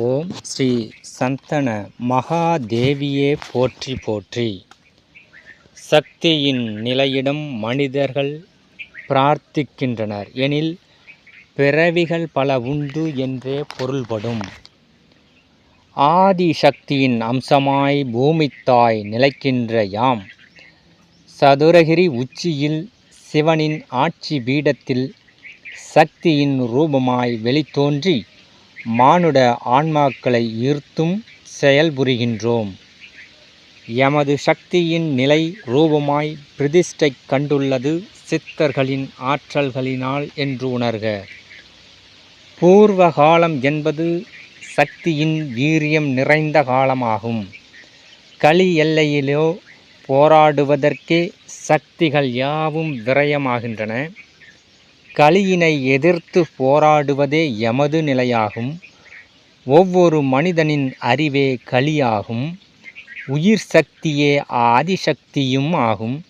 ஓம் ஸ்ரீ சந்தன மகாதேவியே போற்றி போற்றி. சக்தியின் நிலையிடம் மனிதர்கள் பிரார்த்திக்கின்றனர். எனில் பிறவிகள் பல உண்டு என்றே பொருள்படும். ஆதி சக்தியின் அம்சமாய் பூமித்தாய் நிலைக்கின்ற யாம். சதுரகிரி உச்சியில் சிவனின் ஆட்சி பீடத்தில் சக்தியின் ரூபமாய் வெளித்தோன்றி மானுட ஆன்மாக்களை ஈர்த்தும் செயல்புரிகின்றோம் எமது சக்தியின் நிலை ரூபமாய் பிரதிஷ்டை கண்டுள்ளது சித்தர்களின் ஆற்றல்களினால் என்று உணர்க. பூர்வ காலம் என்பது சக்தியின் வீரியம் நிறைந்த காலமாகும். களி எல்லையிலோ போராடுவதற்கே சக்திகள் யாவும் விரயமாகின்றன. களியினை எதிர்த்து போராடுவதே எமது நிலையாகும். ஒவ்வொரு மனிதனின் அறிவே களியாகும். உயிர் சக்தியே ஆதிசக்தியும் ஆகும்.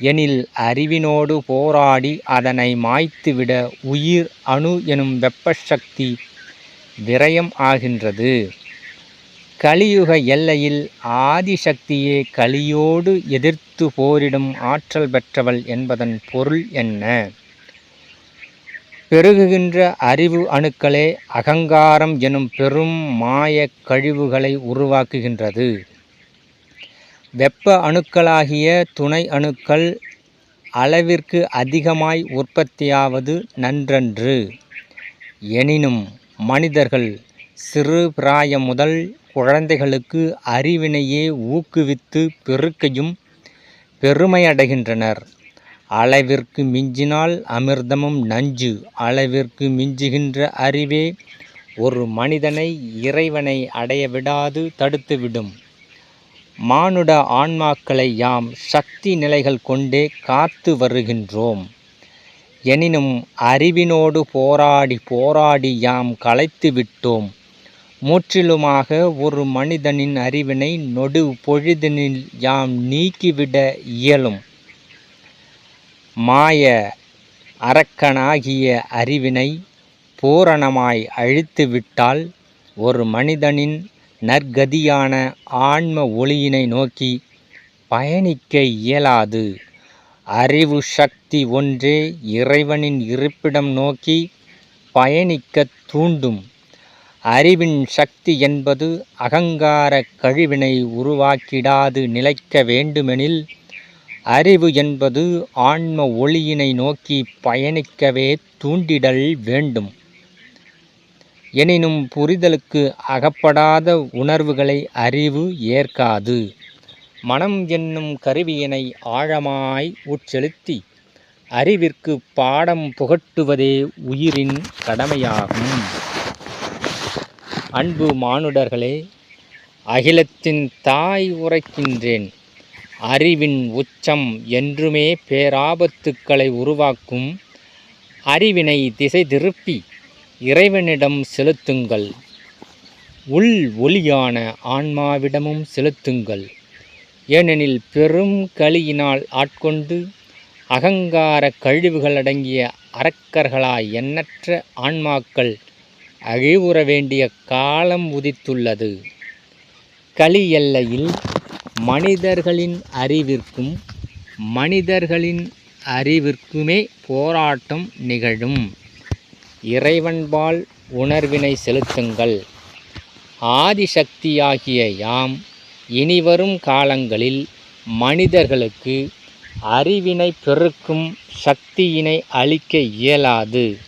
எனில் அறிவினோடு போராடி அதனை மாய்த்துவிட உயிர் அணு எனும் வெப்பசக்தி விரயம் ஆகின்றது. கலியுக எல்லையில் ஆதிசக்தியே கலியோடு எதிர்த்து போரிடும் ஆற்றல் பெற்றவள் என்பதன் பொருள் என்ன? பெருகுகின்ற அறிவு அணுக்களே அகங்காரம் எனும் பெரும் மாய கழிவுகளை உருவாக்குகின்றது. வெப்ப அணுக்களாகிய துணை அணுக்கள் அளவிற்கு அதிகமாய் உற்பத்தியாவது நன்றன்று. எனினும் மனிதர்கள் சிறு பிராயம் முதல் குழந்தைகளுக்கு அறிவினையே ஊக்குவித்து பெருக்கையும் பெருமையடைகின்றனர். அளவிற்கு மிஞ்சினால் அமிர்தமும் நஞ்சு. அளவிற்கு மிஞ்சுகின்ற அறிவே ஒரு மனிதனை இறைவனை அடைய விடாது தடுத்துவிடும் மானுட ஆன்மாக்களை யாம் சக்தி நிலைகள் கொண்டே காத்து வருகின்றோம். எனினும் அறிவினோடு போராடி போராடி யாம் களைத்து விட்டோம். முற்றிலுமாக ஒரு மனிதனின் அறிவினை நொடு பொழுதினில் யாம் நீக்கிவிட இயலும். மாய அரக்கனாகிய அறிவினை பூரணமாய் அழித்துவிட்டால் ஒரு மனிதனின் நற்கதியான ஆன்ம ஒளியினை நோக்கி பயணிக்க இயலாது. அறிவு சக்தி ஒன்றே இறைவனின் இருப்பிடம் நோக்கி பயணிக்க தூண்டும். அறிவின் சக்தி என்பது அகங்கார கழிவினை உருவாக்கிடாது நிலைக்க வேண்டுமெனில் அறிவு என்பது ஆன்ம ஒளியினை நோக்கி பயணிக்கவே தூண்டிடல் வேண்டும். எனினும் புரிதலுக்கு அகப்படாத உணர்வுகளை அறிவு ஏற்காது. மனம் என்னும் கருவியினை ஆழமாய் உட்செலுத்தி அறிவிற்கு பாடம் புகட்டுவதே உயிரின் கடமையாகும். அன்பு மானுடர்களே அகிலத்தின் தாய் உரைக்கின்றேன். அறிவின் உச்சம் என்றுமே பேராபத்துக்களை உருவாக்கும் அறிவினை திசை திருப்பி இறைவனிடம் செலுத்துங்கள். உள் ஒளியான ஆன்மாவிடமும் செலுத்துங்கள். ஏனெனில் பெரும் களியினால் ஆட்கொண்டு அகங்கார கழிவுகள் அடங்கிய அரக்கர்களாய் எண்ணற்ற ஆன்மாக்கள் அகிவுற வேண்டிய காலம் உதித்துள்ளது. களி எல்லையில் மனிதர்களின் அறிவிற்கும் மனிதர்களின் அறிவிற்குமே போராட்டம் நிகழும். இறைவன்பால் உணர்வினை செலுத்துங்கள். ஆதிசக்தியாகிய யாம் இனிவரும் காலங்களில் மனிதர்களுக்கு அறிவினை பெருக்கும் சக்தியினை அளிக்க இயலாது.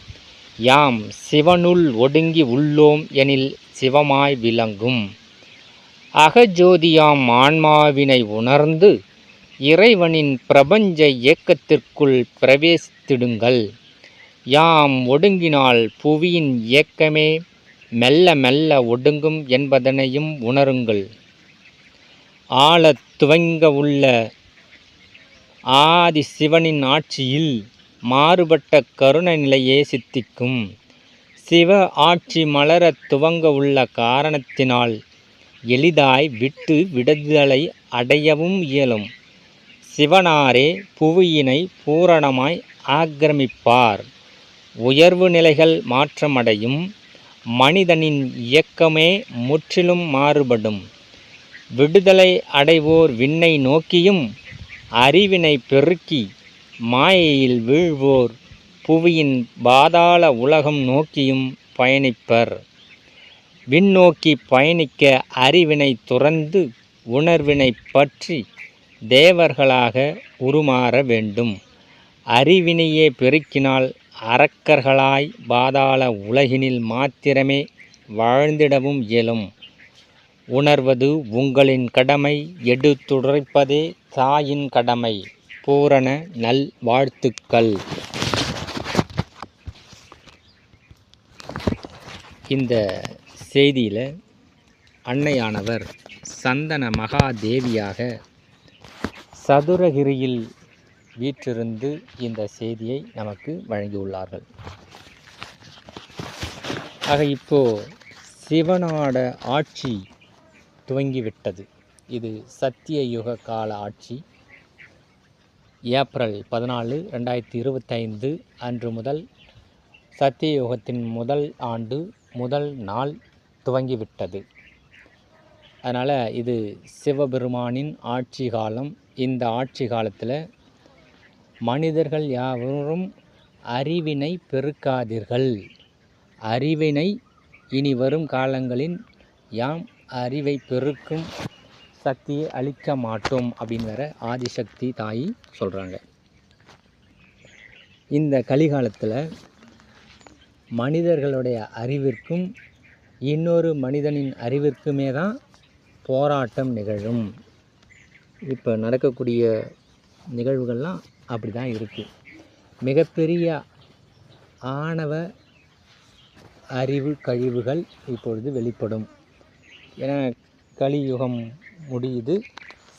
யாம் சிவனுள் ஒடுங்கி உள்ளோம் எனில் சிவமாய் விளங்கும். அகஜோதியாம் ஆன்மாவினை உணர்ந்து இறைவனின் பிரபஞ்ச இயக்கத்திற்குள் பிரவேசித்திடுங்கள். யாம் ஒடுங்கினால் புவியின் இயக்கமே மெல்ல மெல்ல ஒடுங்கும் என்பதனையும் உணருங்கள். ஆழத் துவங்க உள்ள ஆதி சிவனின் ஆட்சியில் மாறுபட்ட கருண நிலையே சித்திக்கும். சிவ ஆட்சி மலர துவங்க உள்ள காரணத்தினால் எளிதாய் விட்டு விடுதலை அடையவும் இயலும். சிவனாரே புவியினை பூரணமாய் ஆக்கிரமிப்பார். உயர்வு நிலைகள் மாற்றமடையும். மனிதனின் இயக்கமே முற்றிலும் மாறுபடும். விடுதலை அடைவோர் விண்ணை நோக்கியும் அறிவினை பெருக்கி மாயையில் வீழ்வோர் புவியின் பாதாள உலகம் நோக்கியும் பயணிப்பர். விண்ணோக்கி பயணிக்க அறிவினை துறந்து உணர்வினை பற்றி தேவர்களாக உருமாற வேண்டும். அறிவினையே பெருக்கினால் அரக்கர்களாய் பாதாள உலகினில் மாத்திரமே வாழ்ந்திடவும் இயலும். உணர்வது உங்களின் கடமை எடுத்துரைப்பதே தாயின் கடமை. பூரண நல் வாழ்த்துக்கள். இந்த செய்தியில் அன்னையானவர் சந்தன மகாதேவியாக சதுரகிரியில் வீற்றிருந்து இந்த செய்தியை நமக்கு வழங்கியுள்ளார்கள். ஆக இப்போ சிவனோட ஆட்சி துவங்கிவிட்டது. இது சத்திய யுக கால ஆட்சி. ஏப்ரல் பதினாலு ரெண்டாயிரத்தி இருபத்தைந்து அன்று முதல் சத்திய யுகத்தின் முதல் ஆண்டு முதல் நாள் துவங்கிவிட்டது. அதனால் இது சிவபெருமானின் ஆட்சி காலம். இந்த ஆட்சி காலத்தில் மனிதர்கள் யாவரும் அறிவினை பெருக்காதீர்கள். அறிவினை இனி வரும் காலங்களில் யாம் அறிவை பெருக்கும் சக்தியை அளிக்க மாட்டோம் அப்படின்னு வேற ஆதிசக்தி தாயி சொல்கிறாங்க இந்த கலிகாலத்தில் மனிதர்களுடைய அறிவிற்கும் இன்னொரு மனிதனின் அறிவிற்குமே தான் போராட்டம் நிகழும். இப்போ நடக்கக்கூடிய நிகழ்வுகள்லாம் அப்படி தான் இருக்குது மிகப்பெரிய ஆணவ அறிவு கழிவுகள் இப்பொழுது வெளிப்படும். ஏன்னா கலியுகம் முடியுது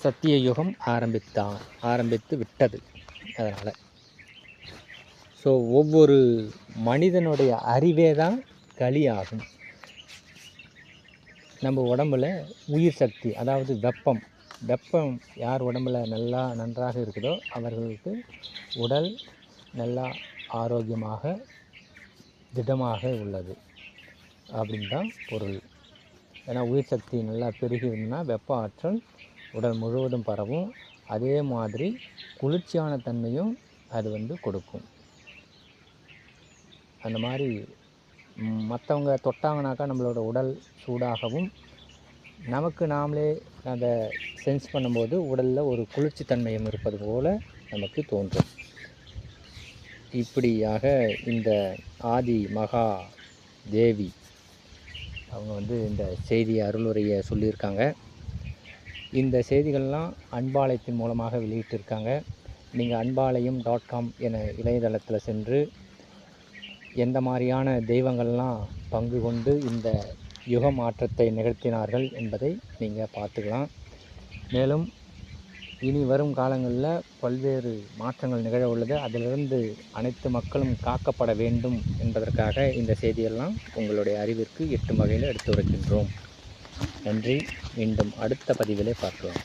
சத்திய யுகம் ஆரம்பித்தான் ஆரம்பித்து விட்டது அதனால். ஸோ ஒவ்வொரு மனிதனுடைய அறிவே தான் களி ஆகும் நம்ம உடம்புல உயிர் சக்தி அதாவது வெப்பம். வெப்பம் யார் உடம்புல நல்லா நன்றாக இருக்குதோ அவர்களுக்கு உடல் நல்லா ஆரோக்கியமாக திடமாக உள்ளது. அப்படின்னு தான் பொருள். ஏன்னா உயிர் சக்தி நல்லா பெருகி இருந்ததுன்னா வெப்ப ஆற்றல் உடல் முழுவதும் பரவும். அதே மாதிரி குளிர்ச்சியான தன்மையும் அது வந்து கொடுக்கும். அந்த மாதிரி மற்றவங்க தொட்டாங்கனாக்கா நம்மளோட உடல் சூடாகவும் நமக்கு நாமளே அதை சென்ஸ் பண்ணும்போது உடலில் ஒரு குளிர்ச்சி தன்மையும் இருப்பது போல் நமக்கு தோன்றும். இப்படியாக இந்த ஆதி மகா தேவி அவங்க வந்து இந்த செய்தி அருளுரையை சொல்லியிருக்காங்க. இந்த செய்திகள்லாம் அன்பாலயத்தின் மூலமாக வெளியிட்டிருக்காங்க. நீங்கள் அன்பாலயம் டாட் காம் என இணையதளத்தில் சென்று எந்த மாதிரியான தெய்வங்கள்லாம் பங்கு கொண்டு இந்த யுக மாற்றத்தை நிகழ்த்தினார்கள் என்பதை நீங்கள் பார்த்துக்கலாம். மேலும் இனி வரும் காலங்களில் பல்வேறு மாற்றங்கள் நிகழ உள்ளது. அதிலிருந்து அனைத்து மக்களும் காக்கப்பட வேண்டும் என்பதற்காக இந்த செய்தியெல்லாம் உங்களுடைய அறிவிற்கு எட்டும் வகையில் எடுத்துரைக்கின்றோம் நன்றி. மீண்டும் அடுத்த பதிவிலே பார்க்கலாம்.